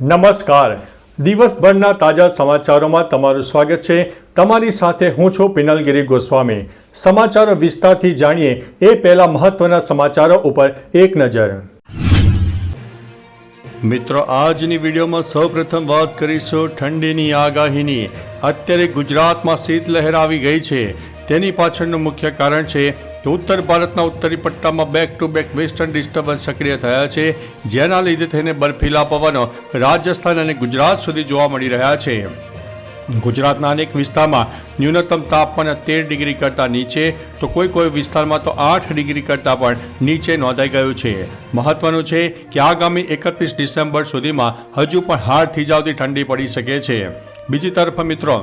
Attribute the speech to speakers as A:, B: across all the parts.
A: નમસ્કાર. દિવસભરના તાજા સમાચારોમાં તમારું સ્વાગત છે. તમારી સાથે હું છું પિનલગીરી ગોસ્વામી. સમાચારો વિસ્તારથી જાણીએ એ પહેલા મહત્વના સમાચારો ઉપર એક નજર. મિત્રો, આજની વિડીયોમાં સૌપ્રથમ વાત કરીશું ઠંડીની આગાહીની. અત્યારે ગુજરાતમાં શીતલહેર આવી ગઈ છે. તેની પાછળનું મુખ્ય કારણ છે કે ઉત્તર ભારતના ઉત્તરી પટ્ટામાં back to back western disturbance સક્રિય થયા છે, જેના લીધે થઈને બર્ફીલા પવનો રાજસ્થાન અને ગુજરાત સુધી જોવા મળી રહ્યા છે. ગુજરાતના અનેક વિસ્તારમાં ન્યૂનતમ તાપમાન તેર ડિગ્રી કરતાં નીચે, તો કોઈ કોઈ વિસ્તારમાં તો આઠ ડિગ્રી કરતાં પણ નીચે નોંધાઈ ગયું છે. મહત્વનું છે કે આગામી એકત્રીસ ડિસેમ્બર સુધીમાં હજુ પણ હાડ થીજાવતી ઠંડી પડી શકે છે. બીજી તરફ મિત્રો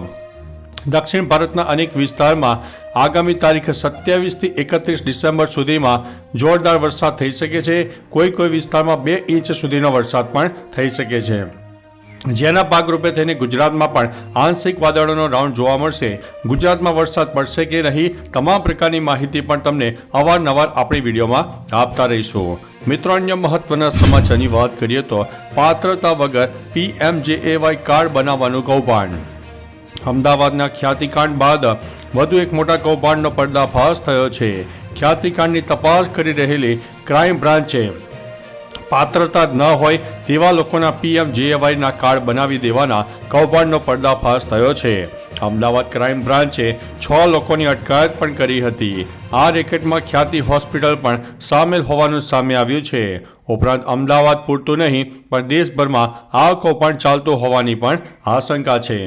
A: દક્ષિણ ભારતના અનેક વિસ્તારમાં આગામી તારીખ સત્યાવીસથી એકત્રીસ ડિસેમ્બર સુધીમાં જોરદાર વરસાદ થઈ શકે છે. કોઈ કોઈ વિસ્તારમાં બે ઇંચ સુધીનો વરસાદ પણ થઈ શકે છે. જેના ભાગરૂપે થઈને ગુજરાતમાં પણ આંશિક વાદળોનો રાઉન્ડ જોવા મળશે. ગુજરાતમાં વરસાદ પડશે કે નહીં, તમામ પ્રકારની માહિતી પણ તમને અવારનવાર આપણી વિડીયોમાં આપતા રહીશું. મિત્રો, અન્ય મહત્વના સમાચારની વાત કરીએ તો પાત્રતા વગર પીએમજેએવાય કાર્ડ બનાવવાનું કૌભાંડ. અમદાવાદના ખ્યાતિકાંડ બાદ વધુ એક મોટા કૌભાંડનો પર્દાફાશ થયો છે. ખ્યાતિકાંડની તપાસ કરી રહેલી ક્રાઇમ બ્રાન્ચે પાત્રતા ન હોય તેવા લોકોના પીએમ જેએવાયના કાર્ડ બનાવી દેવાના કૌભાંડનો પર્દાફાશ થયો છે. અમદાવાદ ક્રાઇમ બ્રાન્ચે છ લોકોની અટકાયત પણ કરી હતી. આ રેકેટમાં ખ્યાતિ હોસ્પિટલ પણ સામેલ હોવાનું સામે આવ્યું છે. ઉપરાંત અમદાવાદ પૂરતું નહીં, પણ દેશભરમાં આ કૌભાંડ ચાલતું હોવાની પણ આશંકા છે.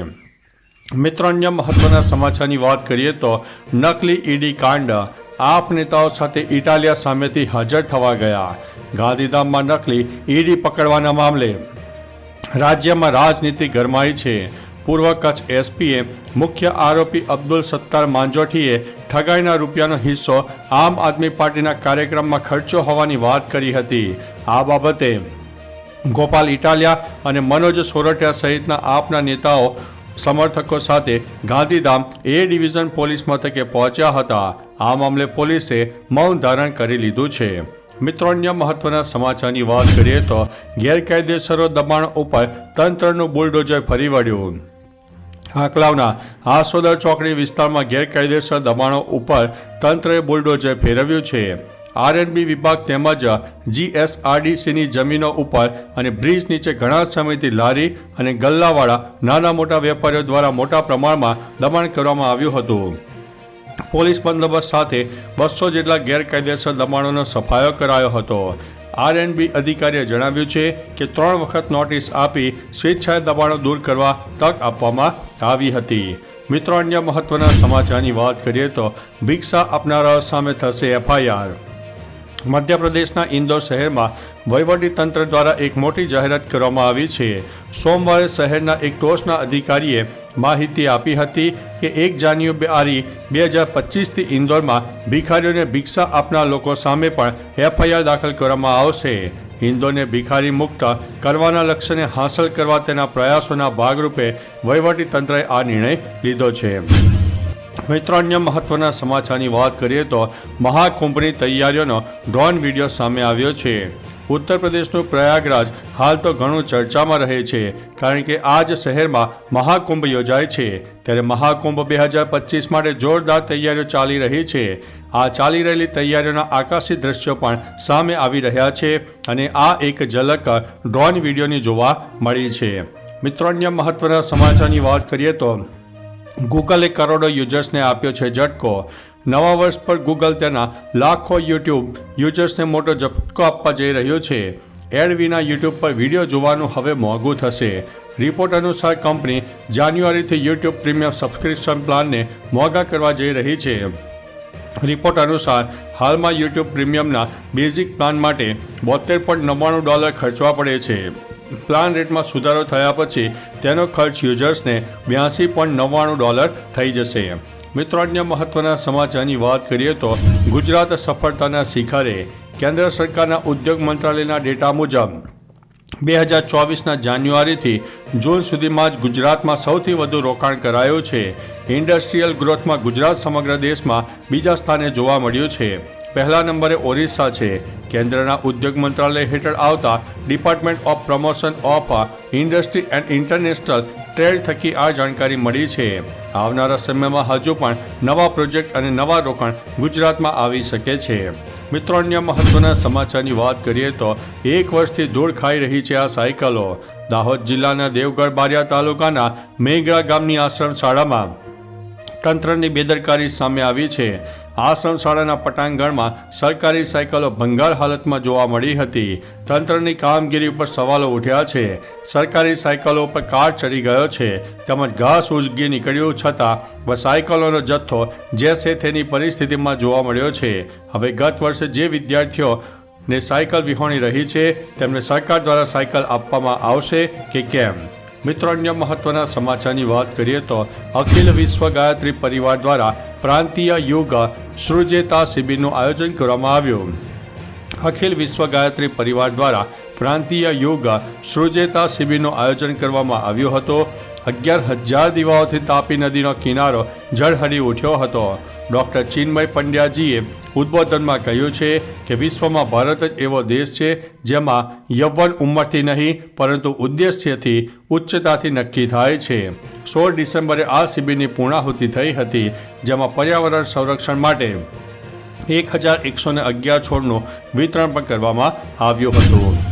A: મિત્રો અન્ય મહત્વના સમાચારની વાત કરીએ તો નકલી ઈડી કાંડ આપ નેતાઓ સાથે ઇટાલિયા સામેથી હાજર થવા ગયા. ગાંધીધામમાં નકલી ઈડી પકડવાના મામલે રાજ્યમાં રાજનીતિ ગરમાઈ છે. પૂર્વ કચ્છ એસપીએ મુખ્ય આરોપી અબ્દુલ સત્તાર માંજોઠીએ ઠગાઈના રૂપિયાનો હિસ્સો આમ આદમી પાર્ટીના કાર્યક્રમમાં ખર્ચો હોવાની વાત કરી હતી. આ બાબતે ગોપાલ ઇટાલિયા અને મનોજ સોરઠિયા સહિતના આપના નેતાઓ સમર્થકો સાથે ગાંધીધામ એ ડિવિઝન પોલીસ મથકે પહોંચ્યા હતા. આ મામલે પોલીસે મૌન ધારણ કરી લીધું છે. મિત્રો, અન્ય મહત્વના સમાચારની વાત કરીએ તો ગેરકાયદેસરો દબાણ ઉપર તંત્રનું બુલડોઝર ફરી વળ્યું. આંકલાવના આસોદર ચોકડી વિસ્તારમાં ગેરકાયદેસર દબાણો ઉપર તંત્રએ બુલડોઝર ફેરવ્યું છે. આરએનબી વિભાગ તેમજ જીએસઆરડીસીની જમીનો ઉપર અને બ્રિજ નીચે ઘણા સમયથી લારી અને ગલ્લાવાળા નાના મોટા વેપારીઓ દ્વારા મોટા પ્રમાણમાં દબાણ કરવામાં આવ્યું હતું. પોલીસ બંદોબસ્ત સાથે બસો જેટલા ગેરકાયદેસર દબાણોનો સફાયો કરાયો હતો. આરએનબી અધિકારીએ જણાવ્યું છે કે ત્રણ વખત નોટિસ આપી સ્વેચ્છાએ દબાણો દૂર કરવા તક આપવામાં આવી હતી. મિત્રો, અન્ય મહત્વના સમાચારની વાત કરીએ તો ભિક્ષા આપનારાઓ સામે થશે એફઆઈઆર. મધ્યપ્રદેશના ઇન્દોર શહેરમાં વહીવટીતંત્ર દ્વારા એક મોટી જાહેરાત કરવામાં આવી છે. સોમવારે શહેરના એક ટોચના અધિકારીએ માહિતી આપી હતી કે એક જાન્યુઆરી બે હજાર પચીસથી ઇન્દોરમાં ભિખારીઓને ભિક્ષા આપનાર લોકો સામે પણ એફઆઈઆર દાખલ કરવામાં આવશે. ઇન્દોરને ભિખારી મુક્ત કરવાના લક્ષ્યને હાંસલ કરવા તેના પ્રયાસોના ભાગરૂપે વહીવટીતંત્રએ આ નિર્ણય લીધો છે. મિત્રો અન્ય મહત્વના સમાચારની વાત કરીએ તો મહાકુંભની તૈયારીઓનો ડ્રોન વીડિયો સામે આવ્યો છે. ઉત્તર પ્રદેશનું પ્રયાગરાજ હાલ તો ઘણું ચર્ચામાં રહે છે, કારણ કે આ જ શહેરમાં મહાકુંભ યોજાય છે. ત્યારે મહાકુંભ બે હજાર પચીસ માટે જોરદાર તૈયારીઓ ચાલી રહી છે. આ ચાલી રહેલી તૈયારીઓના આકાશી દ્રશ્યો પણ સામે આવી રહ્યા છે અને આ એક ઝલક ડ્રોન વિડીયોની જોવા મળી છે. મિત્રો અન્ય મહત્વના સમાચારની વાત કરીએ તો ગૂગલે કરોડો યુઝર્સને આપ્યો છે ઝટકો. નવા વર્ષ પર ગૂગલ તેના લાખો યુટ્યુબ યુઝર્સને મોટો ઝટકો આપવા જઈ રહ્યો છે. એડ વિના યુટ્યુબ પર વીડિયો જોવાનું હવે મોંઘું થશે. રિપોર્ટ અનુસાર કંપની જાન્યુઆરીથી યુટ્યુબ પ્રીમિયમ સબસ્ક્રિપ્શન પ્લાનને મોંઘા કરવા જઈ રહી છે. રિપોર્ટ અનુસાર હાલમાં યુટ્યુબ પ્રીમિયમના બેઝિક પ્લાન માટે બોતેર પોઈન્ટ નવ્વાણું ડોલર ખર્ચવા પડે છે. પ્લાન રેટમાં સુધારો થયા પછી તેનો ખર્ચ યુઝર્સને બ્યાસી પોઈન્ટ નવ્વાણું ડોલર થઈ જશે. મિત્રો, અન્ય મહત્વના સમાચારની વાત કરીએ તો ગુજરાત સફળતાના શિખરે કેન્દ્ર સરકારના ઉદ્યોગ મંત્રાલયના ડેટા મુજબ બે હજાર ચોવીસના જાન્યુઆરીથી જૂન સુધીમાં જ ગુજરાતમાં સૌથી વધુ રોકાણ કરાયું છે. ઇન્ડસ્ટ્રીયલ ગ્રોથમાં ગુજરાત સમગ્ર દેશમાં બીજા સ્થાને જોવા મળ્યું છે. પહેલા નંબરે ઓરિસ્સા છે. કેન્દ્રના ઉદ્યોગ મંત્રાલય હેઠળ આવતા department of promotion of industry and international trade થકી આ જાણકારી મળી છે. આવનારા સમયમાં હજુ પણ નવા પ્રોજેક્ટ અને નવા રોકાણ ગુજરાતમાં આવી શકે છે. મિત્રો, અન્ય મહત્વના સમાચારની વાત કરીએ તો એક વર્ષથી ધૂળ ખાઈ રહી છે આ સાયકલો. દાહોદ જિલ્લાના દેવગઢ બારિયા તાલુકાના મેઘરા ગામની આશ્રમ શાળામાં તંત્રની બેદરકારી સામે આવી છે. આશ્રમ સંશાળાના પટાંગણમાં સરકારી સાયકલો ભંગાર હાલતમાં જોવા મળી હતી. તંત્રની કામગીરી ઉપર સવાલો ઉઠ્યા છે. સરકારી સાયકલો ઉપર કાર ચડી ગયો છે. તેમજ ઘાસ ઉજગી નીકળ્યું છતાં સાયકલોનો જથ્થો જે છે તેની પરિસ્થિતિમાં જોવા મળ્યો છે. હવે ગત વર્ષે જે વિદ્યાર્થીઓ ને સાયકલ વિહોણી રહી છે, તેમને સરકાર દ્વારા સાયકલ આપવામાં આવશે કે કેમ? મિત્રો, અન્ય મહત્વના સમાચારની વાત કરીએ તો અખિલ વિશ્વ ગાયત્રી પરિવાર દ્વારા પ્રાંતીય યુગ સૃજેતા શિબિરનું આયોજન કરવામાં આવ્યું. અખિલ વિશ્વ ગાયત્રી પરિવાર દ્વારા પ્રાંતીય યોગ સૃજેતા શિબિરનું આયોજન કરવામાં આવ્યું હતું. અગિયાર હજાર દીવાઓથી તાપી નદીનો કિનારો જળહરી ઉઠ્યો હતો. ડૉક્ટર ચિન્મય પંડ્યાજીએ ઉદ્બોધનમાં કહ્યું છે કે વિશ્વમાં ભારત જ એવો દેશ છે જેમાં યૌવન ઉંમરથી નહીં, પરંતુ ઉદ્દેશ્યથી ઉચ્ચતાથી નક્કી થાય છે. સોળ ડિસેમ્બરે આ શિબિરની પૂર્ણાહુતિ થઈ હતી, જેમાં પર્યાવરણ સંરક્ષણ માટે એક હજાર એકસો ને અગિયાર છોડનું વિતરણ પણ કરવામાં આવ્યું હતું.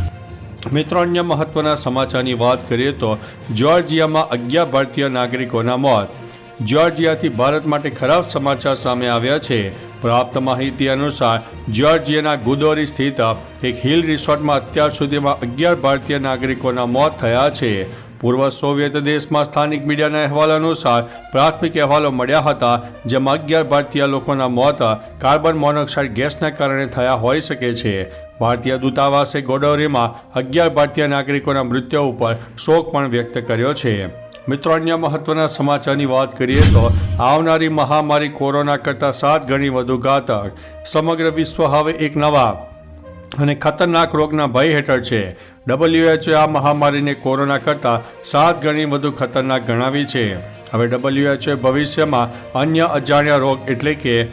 A: મિત્રો, અન્ય મહત્વના સમાચારની વાત કરીએ તો જ્યોર્જિયામાં અગિયાર ભારતીય નાગરિકોના મોત. જ્યોર્જિયાથી ભારત માટે ખરાબ સમાચાર સામે આવ્યા છે. પ્રાપ્ત માહિતી અનુસાર, જ્યોર્જિયાના ગુદોરી સ્થિત એક હિલ રિસોર્ટમાં અત્યાર સુધીમાં અગિયાર ભારતીય નાગરિકોના મોત થયા છે. પૂર્વ સોવિયત દેશમાં સ્થાનિક મીડિયાના અહેવાલ અનુસાર, પ્રાથમિક અહેવાલો મળ્યા હતા, જેમાં અગિયાર ભારતીય લોકોના મોત કાર્બન મોનોક્સાઇડ ગેસના કારણે થયા હોઈ શકે છે. ભારતીય દૂતાવાસે ગોડોરીમાં અગિયાર ભારતીય નાગરિકોના મૃત્યુ ઉપર શોક પણ વ્યક્ત કર્યો છે. મિત્રો, અન્ય મહત્વના સમાચારની વાત કરીએ તો આવનારી મહામારી કોરોના કરતાં સાત ગણી વધુ ઘાતક. સમગ્ર વિશ્વ હવે એક નવા અને ખતરનાક રોગના ભય હેઠળ છે. ડબલ્યુએચઓ આ મહામારીને કોરોના કરતાં સાત ગણી વધુ ખતરનાક ગણાવી છે. હવે ડબલ્યુએચઓએ ભવિષ્યમાં અન્ય અજાણ્યા રોગ એટલે કે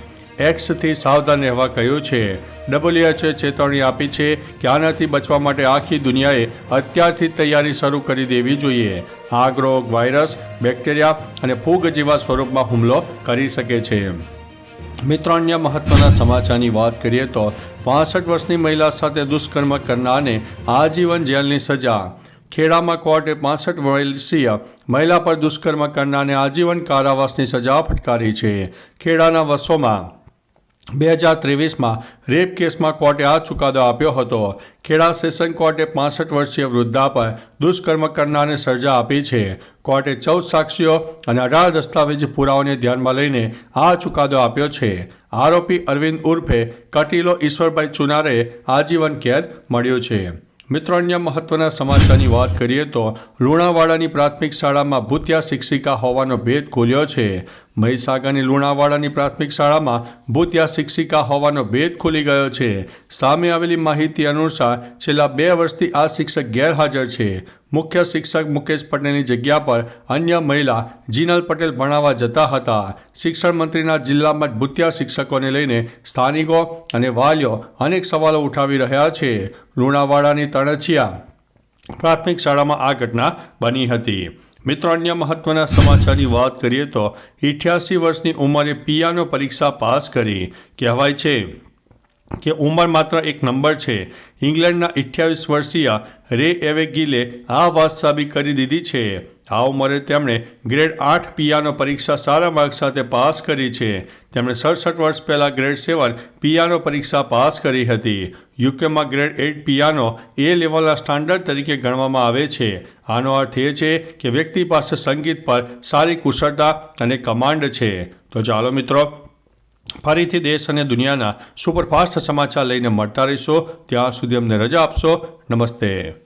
A: એક્સથી સાવધાન રહેવા કહ્યું છે. ડબલ્યુએચઓએ ચેતવણી આપી છે કે આનાથી બચવા માટે આખી દુનિયાએ અત્યારથી તૈયારી શરૂ કરી દેવી જોઈએ. આગ, રોગ, વાયરસ, બેક્ટેરિયા અને ફૂગ જેવા સ્વરૂપમાં હુમલો કરી શકે છે. મિત્રો, અન્ય મહત્વના સમાચારની વાત કરીએ તો પાસઠ વર્ષની મહિલા સાથે દુષ્કર્મ કરનારને આજીવન જેલની સજા. ખેડામાં કોર્ટે પાસઠ વર્ષીય મહિલા પર દુષ્કર્મ કરનારને આજીવન કારાવાસની સજા ફટકારી છે. ખેડાના વર્ષોમાં બે હજાર ત્રેવીસમાં રેપ કેસમાં કોર્ટે આ ચુકાદો આપ્યો હતો. ખેડા સેશન કોર્ટે પાસઠ વર્ષીય વૃદ્ધા પર દુષ્કર્મ કરનારને સજા આપી છે. કોર્ટે ચૌદ સાક્ષીઓ અને અઢાર દસ્તાવેજી પુરાવાને ધ્યાનમાં લઈને આ ચુકાદો આપ્યો છે. આરોપી અરવિંદ ઉર્ફે કટીલો ઈશ્વરભાઈ ચુનારે આજીવન કેદ મળ્યો છે. મિત્રો, અન્ય મહત્વના સમાચારની વાત કરીએ તો લુણાવાડાની પ્રાથમિક શાળામાં ભૂતિયા શિક્ષિકા હોવાનો ભેદ ખોલ્યો છે. મહીસાગરની લુણાવાડાની પ્રાથમિક શાળામાં ભૂતિયા શિક્ષિકા હોવાનો ભેદ ખુલી ગયો છે. સામે આવેલી માહિતી અનુસાર છેલ્લા બે વર્ષથી આ શિક્ષક ગેરહાજર છે. મુખ્ય શિક્ષક મુકેશ પટેલની જગ્યા પર અન્ય મહિલા જીનલ પટેલ ભણાવવા જતા હતા. શિક્ષણ મંત્રીના જિલ્લામાં ભૂતિયા શિક્ષકોને લઈને સ્થાનિકો અને વાલીઓ અનેક સવાલો ઉઠાવી રહ્યા છે. લુણાવાડાની તણછિયા પ્રાથમિક શાળામાં આ ઘટના બની હતી. મિત્રો અન્ય મહત્વના સમાચારની વાત કરીએ તો ઇઠ્યાસી વર્ષની ઉંમરે પિયાનો પરીક્ષા પાસ કરી. કહેવાય છે કે ઉંમર માત્ર એક નંબર છે. ઇંગ્લેન્ડના અઠ્યાવીસ વર્ષીય રે એવેગિલે આ વાત સાબિત કરી દીધી છે. આ ઉંમરે તેમણે ગ્રેડ આઠ પિયાનો પરીક્ષા સારા માર્ક સાથે પાસ કરી છે. તેમણે સડસઠ વર્ષ પહેલાં ગ્રેડ સેવન પિયાનો પરીક્ષા પાસ કરી હતી. યુકેમાં ગ્રેડ એઇટ પિયાનો એ લેવલના સ્ટાન્ડર્ડ તરીકે ગણવામાં આવે છે. આનો અર્થ એ છે કે વ્યક્તિ પાસે સંગીત પર સારી કુશળતા અને કમાન્ડ છે. તો ચાલો મિત્રો, ફરીથી દેશ અને દુનિયાના સુપરફાસ્ટ સમાચાર લઈને મળતા રહીશો. ત્યાં સુધી અમને રજા આપશો. નમસ્તે.